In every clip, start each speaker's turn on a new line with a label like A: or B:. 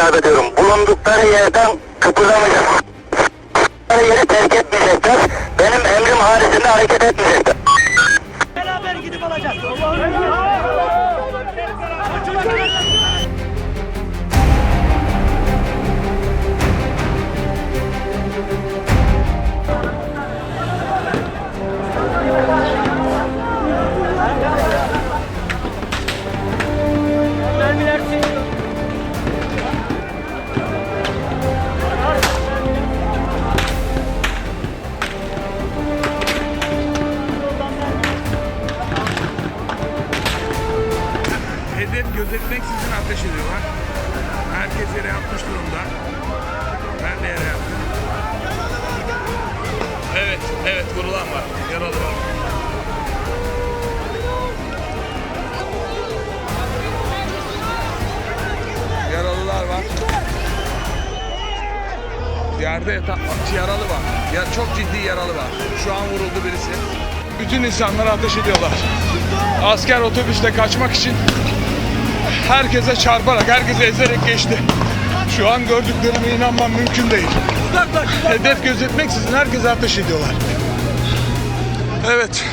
A: hitap ediyorum. Bulundukları yerden kıpırdamayacak. Bulundukları yeri terk etmeyecekler. Benim emrim haricinde hareket etmeyecekler.
B: Gözetmeksizin ateş ediyorlar. Herkes yere yapmış durumda. Ben de yere yaptım. Evet, evet vurulan var. Yaralı var. Yaralılar var. Yerde yatan yaralı var. Ya çok ciddi yaralı var. Şu an vuruldu birisi. Bütün insanlara ateş ediyorlar. Asker otobüste kaçmak için herkese çarparak, herkese ezerek geçti. Şu an gördüklerime inanmam mümkün değil. Hedef gözetmeksizin herkese ateş ediyorlar. Evet,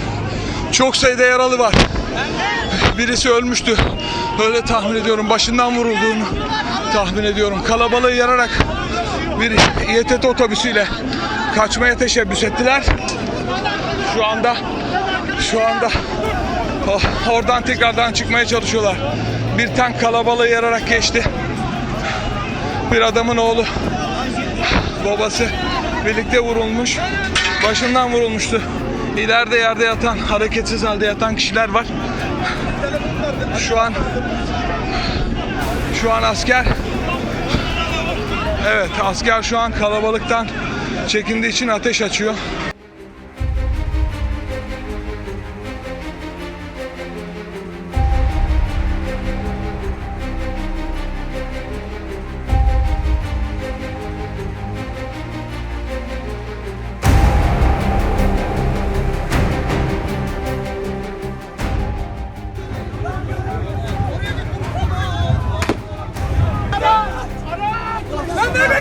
B: çok sayıda yaralı var. Birisi ölmüştü. Öyle tahmin ediyorum. Başından vurulduğunu tahmin ediyorum. Kalabalığı yararak bir İETT otobüsüyle kaçmaya teşebbüs ettiler. Şu anda şu anda oradan tekrardan çıkmaya çalışıyorlar. Bir tank kalabalığı yararak geçti. Bir adamın oğlu babası birlikte vurulmuş. Başından vurulmuştu. İleride yerde yatan, hareketsiz halde yatan kişiler var. Şu an şu an asker Evet, asker şu an kalabalıktan çekindiği için ateş açıyor.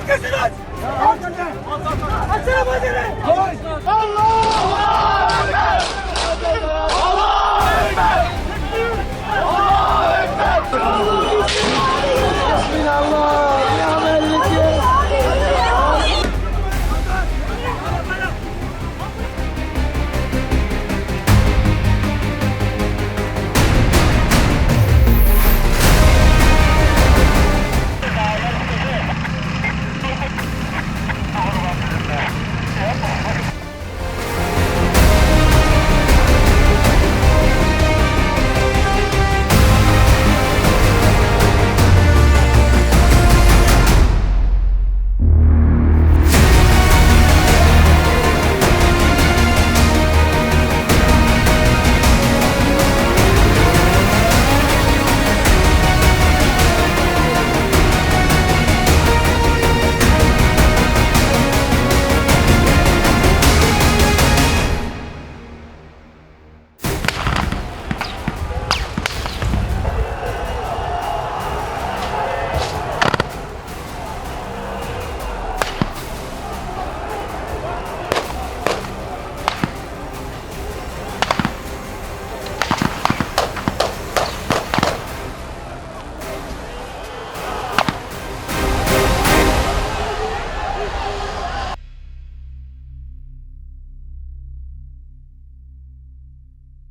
C: Lan ne bekliyorsunuz? Açın bacını! Allah!